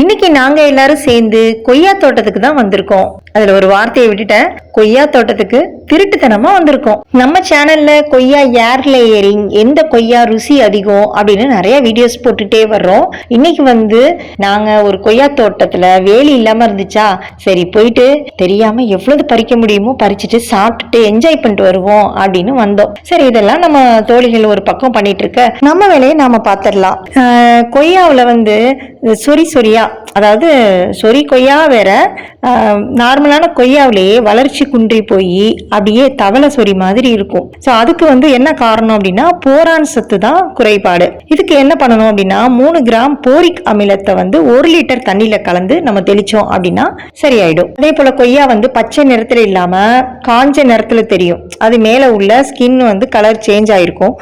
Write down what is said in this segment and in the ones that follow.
இன்னைக்கு நாங்க எல்லாரும் சேர்ந்து கொய்யா தோட்டத்துக்கு தான் வந்திருக்கோம். அதுல ஒரு வார்த்தையை விட்டுட்டேன். கொய்யா தோட்டத்துக்கு திருட்டுத்தனமா வந்திருக்கோம். நம்ம சேனல்ல கொய்யா ஏர் லேயரிங் எந்த கொய்யா ருசி அதிகம் அப்படின்னு நிறைய வீடியோஸ் போட்டுட்டே வர்றோம். இன்னைக்கு வந்து நாங்க ஒரு கொய்யா தோட்டத்துல வேலி இல்லாம இருந்துச்சா? சரி போயிட்டு தெரியாம எவ்வளவு பறிக்க முடியுமோ பறிச்சுட்டு சாப்பிட்டுட்டு என்ஜாய் பண்ணிட்டு வருவோம் அப்படின்னு வந்தோம். சரி இதெல்லாம் நம்ம தோழிகள் ஒரு பக்கம் பண்ணிட்டு இருக்க நம்ம வேலையை நாம பாத்திரலாம். கொய்யாவில் வந்து சொறி சொரியா அதாவது சொறி கொய்யா வேற நார்மலான கொய்யாவிலேயே வளர்ச்சி குன்றி போய் அப்படியே தவளை சொறி மாதிரி இருக்கும். ஸோ அதுக்கு வந்து என்ன காரணம் அப்படின்னா போரான் சத்து தான் குறைபாடு. இதுக்கு என்ன பண்ணணும் அப்படின்னா மூணு கிராம் போரிக் அமிலத்தை வந்து ஒரு லிட்டர் தண்ணியில கலந்து நம்ம தெளிச்சோம் அப்படின்னா சரியாயிடும். அதே போல கொய்யா வந்து பச்சை நிறத்துல இல்லாம காஞ்ச நிறத்துல தெரியும். அது மேல உள்ள ஸ்கின் வந்து கலர் சேஞ்ச் ஆயிருக்கும்.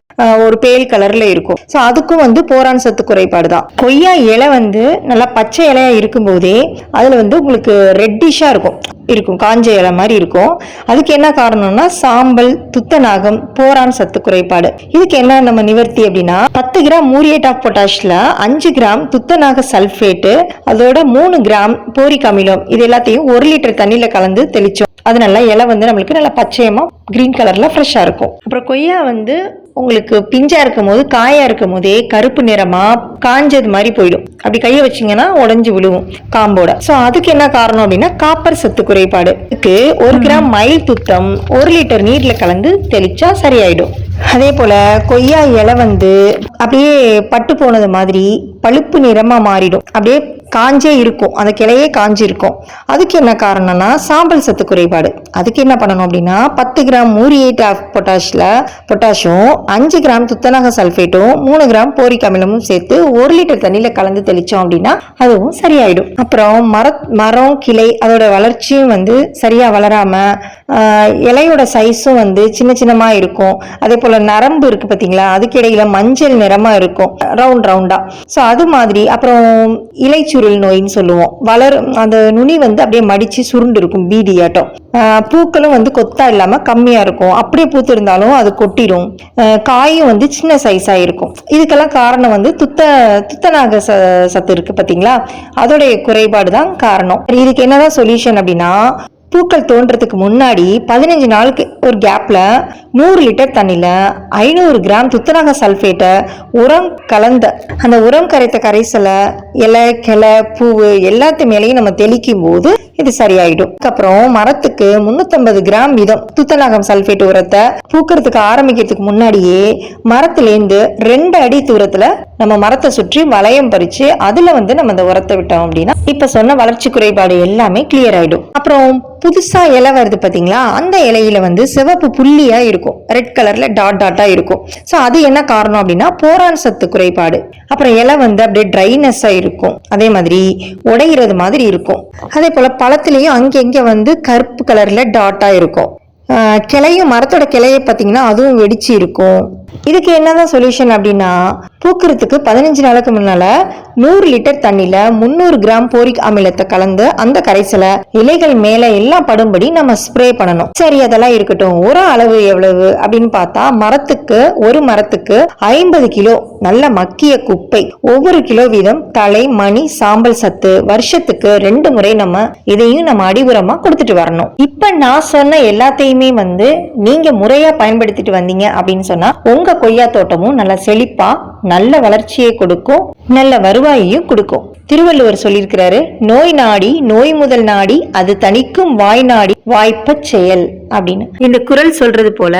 ஒரு பேல் கலர்ல இருக்கும். ஸோ அதுக்கும் வந்து போரான் சத்து குறைபாடு தான் கொய்யா இலை வந்து நல்லா பச்சை இலையா இருக்கும்போதே அதுல வந்து உங்களுக்கு ரெட்டிஷா இருக்கும். இருக்கும் காஞ்ச இலை மாதிரி இருக்கும். அதுக்கு என்ன காரணம்னா சாம்பல் துத்தநாகம் போரான் சத்து குறைபாடு. இதுக்கு என்ன நம்ம நிவர்த்தி அப்படின்னா பத்து கிராம் மூரியேட் ஆஃப் பொட்டாஷ்ல அஞ்சு கிராம் துத்தநாக சல்ஃபேட்டு அதோட மூணு கிராம் போரிக் அமிலம் இது எல்லாத்தையும் ஒரு லிட்டர் தண்ணியில கலந்து தெளிச்சோம். அது நல்லா இலை வந்து நம்மளுக்கு நல்லா பச்சையமா கிரீன் கலர்ல ஃப்ரெஷ்ஷா இருக்கும். அப்புறம் கொய்யா வந்து உங்களுக்கு பிஞ்சா இருக்கும் போது காயா இருக்கும் போதே கருப்பு நிறமா காஞ்சது மாதிரி போயிடும். அப்படி கையை வச்சீங்கன்னா உடைஞ்சு விழுவும் காம்போட. ஸோ அதுக்கு என்ன காரணம் அப்படின்னா காப்பர் சத்து குறைபாடு. இதுக்கு ஒரு கிராம் மயில் துத்தம் ஒரு லிட்டர் நீர்ல கலந்து தெளிச்சா சரியாயிடும். அதே போல் கொய்யா இலை வந்து அப்படியே பட்டு போனது மாதிரி பழுப்பு நிறமாக மாறிடும். அப்படியே காஞ்சே இருக்கும். அந்த கிளையே காஞ்சி இருக்கும். அதுக்கு என்ன காரணம்னா சாம்பல் சத்து குறைபாடு. அதுக்கு என்ன பண்ணணும் அப்படின்னா பத்து கிராம் மூரியேட் ஆஃப் பொட்டாஷில் பொட்டாஷும் அஞ்சு கிராம் துத்தநாக சல்ஃபேட்டும் மூணு கிராம் போரிக் அமிலமும் சேர்த்து ஒரு லிட்டர் தண்ணியில் கலந்து தெளித்தோம் அப்படின்னா அதுவும் சரியாயிடும். அப்புறம் மர மரம் கிளை அதோட வளர்ச்சியும் வந்து சரியாக வளராமல் இலையோட சைஸும் வந்து சின்ன சின்னமாக இருக்கும். அதே போல் நரம்பு இருக்குது பார்த்தீங்களா அதுக்கு இடையில மஞ்சள் நிறமாக இருக்கும். ரவுண்ட் ரவுண்டாக ஸோ அது மாதிரி அப்புறம் இலைச்சுருள் நோயின்னு சொல்லுவோம். வளரும் அந்த நுனி வந்து அப்படியே மடித்து சுருண்டு இருக்கும் பீடியாட்டம் பூக்களும் வந்து கொத்தா இல்லாமல் கம்மியாக இருக்கும். அப்படியே பூத்திருந்தாலும் அது கொட்டிடும் காயும் வந்து சின்ன சைஸாக இருக்கும். இதுக்கெல்லாம் காரணம் வந்து துத்த துத்தநாக ச சத்து இருக்குது பார்த்தீங்களா அதோடைய குறைபாடு தான் காரணம். இதுக்கு என்னதான் சொல்யூஷன் அப்படின்னா பூக்கள் தோன்றதுக்கு முன்னாடி பதினஞ்சு நாளுக்கு ஒரு கேப்பில் நூறு லிட்டர் தண்ணியில் ஐநூறு கிராம் துத்தநாக சல்ஃபேட்டை உரம் கலந்த அந்த உரம் கரைத்த கரைசலை இலை கிளை பூவு எல்லாத்து மேலேயும் நம்ம தெளிக்கும் போது இது சரியாயிடும். அதுக்கப்புறம் மரத்துக்கு முன்னூத்தம்பது கிராம் வீதம் துத்தநாகம் சல்பேட் உரத்தை பூக்கிறதுக்கு ஆரம்பிக்கிறதுக்கு முன்னாடியே மரத்துலேருந்து ரெண்டு அடி தூரத்துல நம்ம மரத்தை சுற்றி வளையம் பறிச்சு அதுல வந்து நம்ம அந்த உரத்தை விட்டோம் அப்படின்னா இப்ப சொன்ன வளர்ச்சி குறைபாடு எல்லாமே கிளியர் ஆயிடும். அப்புறம் புதுசா இலை வருது பாத்தீங்களா? அந்த இலையில வந்து சிவப்பு புள்ளியா இருக்கும். ரெட் கலர்ல டாட் டாட்டா இருக்கும். ஸோ அது என்ன காரணம் அப்படின்னா போரான் சத்து குறைபாடு. அப்புறம் இலை வந்து அப்படியே ட்ரைனஸ்ஸாக இருக்கும். அதே மாதிரி உடையிறது மாதிரி இருக்கும். அதே போல் பழத்துலேயும் அங்கங்க வந்து கருப்பு கலரில் டாட்டாக இருக்கும். கிளையும் மரத்தோட கிளையை பார்த்தீங்கன்னா அதுவும் வெடிச்சு இருக்கும். இதுக்கு என்னதான் சொல்யூஷன் அப்படின்னா பூக்கிறதுக்கு பதினஞ்சு நாளுக்கு முன்னால நூறு லிட்டர் தண்ணியில முந்நூறு கிராம் போரிக் அமிலத்தை கலந்து அந்த கரைசலை இலைகள் மேல எல்லாம் படும்படி நம்ம ஸ்ப்ரே பண்ணணும். சரி அதெல்லாம் இருக்கட்டும். ஒரு அளவு எவ்வளவு அப்படின்னு பார்த்தா மரத்துக்கு ஒரு மரத்துக்கு ஐம்பது கிலோ நல்ல மக்கிய குப்பை ஒவ்வொரு கிலோ வீதம் தலை மணி சாம்பல் சத்து வருஷத்துக்கு ரெண்டு முறை நம்ம இதையும் நம்ம அடிபுறமா கொடுத்துட்டு வரணும். இப்ப நான் சொன்ன எல்லாத்தையுமே வந்து நீங்க முறையா பயன்படுத்திட்டு வந்தீங்க அப்படின்னு சொன்னா உங்க கொய்யா தோட்டமும் நல்லா செழிப்பா நல்ல வளர்ச்சியை கொடுக்கும். நல்ல வருவாயையும் கொடுக்கும். திருவள்ளுவர் சொல்லியிருக்கிறாரு நோய் நாடி நோய் முதல் நாடி அது தணிக்கும் வாய் நாடி வாய்ப்பச் செயல் அப்படின்னு. இந்த குரல் சொல்றது போல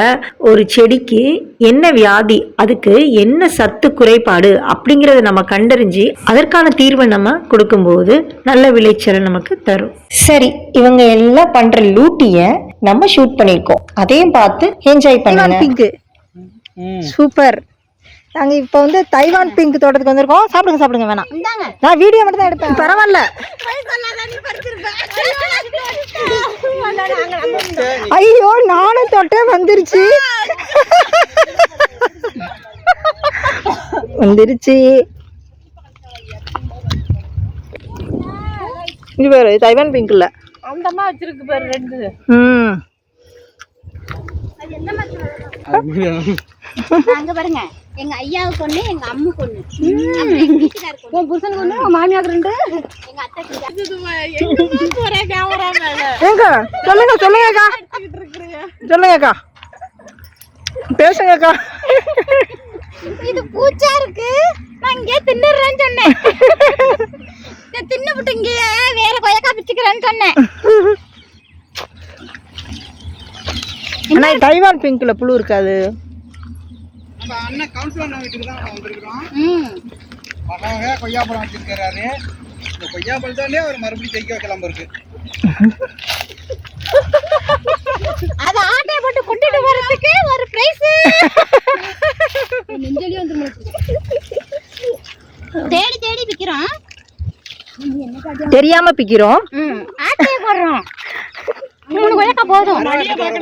ஒரு செடிக்கு என்ன வியாதி அதுக்கு என்ன சத்து குறைபாடு அப்படிங்கறத நம்ம கண்டறிஞ்சு அதற்கான தீர்வை நம்ம கொடுக்கும்போது நல்ல விளைச்சலை நமக்கு தரும். சரி இவங்க எல்லாம் பண்ற லூட்டிய நம்ம ஷூட் பண்ணிருக்கோம் அதையும் பார்த்து என்ஜாய் பண்ணுங்க. சூப்பர். நாங்க இப்போ வந்து தைவான் பிங்க் தோட்டத்துக்கு வந்திருக்கோம். சாப்பிடுங்க சாப்பிடுங்க வேணாம். நான் வீடியோ மட்டும் தான் எடுப்பேன் பரவாயில்ல. ஐயோ நானும் தொட்டேன் வந்துருச்சு. வந்துருச்சு. இது பேரு தைவான் பிங்க் இல்ல. அந்தம்மா வச்சிருக்கு பாரு ரெண்டு. ம். அங்க பாருங்க. எங்க ஐயாவுக்கு ஒண்ணு எங்க அம்முக்கு ஒண்ணு. உன் புருஷனுக்கு ஒண்ணு உன் மாமியாருக்கு ரெண்டு. எங்க அத்தைக்கு சொல்லுங்க சொல்லுங்கக்கா சொல்லுங்கக்கா. பேசுங்கக்கா. இது பூச்சா இருக்கு. நான் இங்கே தின்னுறேன்னு சொன்னேன். நான் தின்னுபிட்டு இங்கே வேற கொயக்கா பிச்சுக்கிறேன்னு சொன்னேன். இது தைவான் பிங்க்ல புழு இருக்காது. நம்ம அண்ணன் கவுன்சிலர் வீட்டுக்கு தான் வந்திருக்கிறோம். ம். மகாவே கொய்யாப்பழம் வச்சிருக்கிறாரு இந்த கொய்யாப்பழத்தாலே அவர் மறுபடியும் ஜெயிக்க வைக்கலாம் இருக்கு அத ஆட்டைய போட்டு கொண்டுட்டு போறதுக்கு ஒரு பிரைஸ் நெஞ்சலி வந்து தேடி தேடி விக்கிறோம். தெரியாம பிக்கிறோம். ம். ஆட்டைய போடுறோம். மூணு கொய்யாக்கா போதும்.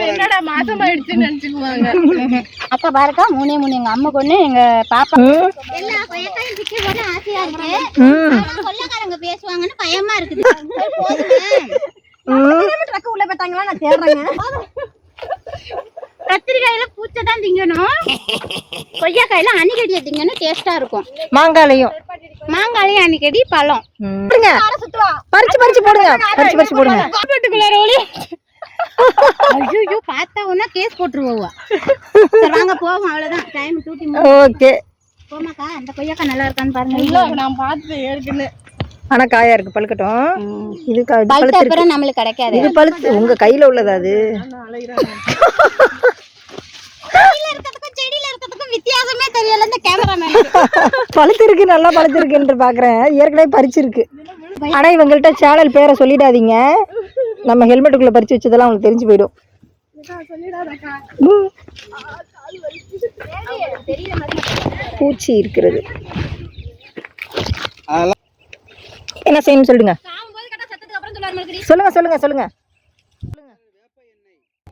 என்னடா மாசம் ஆயிடுச்சுன்னு நினைச்சுக்குவாங்க. அப்ப பாருக்கா மூணே மூணு எங்க அம்மா கொண்டு எங்க பாப்பா. கொள்ளைக்காரங்க பேசுவாங்கன்னு பயமா இருக்குது. ம். உள்ள போட்டாங்களா? நான் தேடுறேங்க. கத்திரிக்காயில பூச்சை தான் திங்கணும். கொய்யாக்காயில அணிகடியை திங்கணும். டேஸ்டா இருக்கும். மாங்காலையும் மாங்காயும் அணிகடி பழம். பறிச்சு பறிச்சு போடுங்க. பறிச்சு பறிச்சு போடுங்க. ஐயோ பார்த்தா ஒன்னா கேஸ் போட்டுருவோம் சரி வாங்க போவோம் அவ்வளவுதான். டைம் டூட்டி ஓகே போமாக்கா அந்த கொய்யாக்கா நல்லா இருக்கான்னு பாருங்க. நான் பார்த்தேன் ஏற்கனவே. ஆனா காயா இருக்கு பழுக்கட்டும். இது பழுத்த. அப்புறம் நம்மளுக்கு கிடைக்காது. இது பழுத்து உங்க கையில உள்ளதா அது? கையில இருக்கிறதுக்கும் செடியில இருக்கிறதுக்கும் வித்தியாசமே தெரியல. இந்த கேமராமேன் பழுத்து இருக்கு நல்லா பழுத்து இருக்குன்னு பாக்குறேன். ஏற்கனவே பறிச்சிருக்கு. ஆனா இவங்கள்ட்ட சேனல் பேரை சொல்லிடாதீங்க. நம்ம ஹெல்மெட்டுக்குள்ள பறிச்சு வச்சதெல்லாம் அவங்களுக்கு தெரிஞ்சு போயிடும். பூச்சி இருக்கிறது. என்ன செய்யணும் சொல்லுங்க. சொல்லுங்க சொல்லுங்க சொல்லுங்க.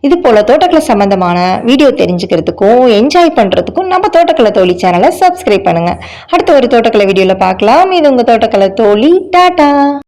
இது போல தோட்டக்கலை சம்பந்தமான வீடியோ தெரிஞ்சுக்கிறதுக்கும் என்ஜாய் பண்றதுக்கும் நம்ம தோட்டக்கலை தோழி சேனலை சப்ஸ்கிரைப் பண்ணுங்க. அடுத்த ஒரு தோட்டக்கலை வீடியோல பார்க்கலாம். இது உங்க தோட்டக்கலை தோழி. டாடா!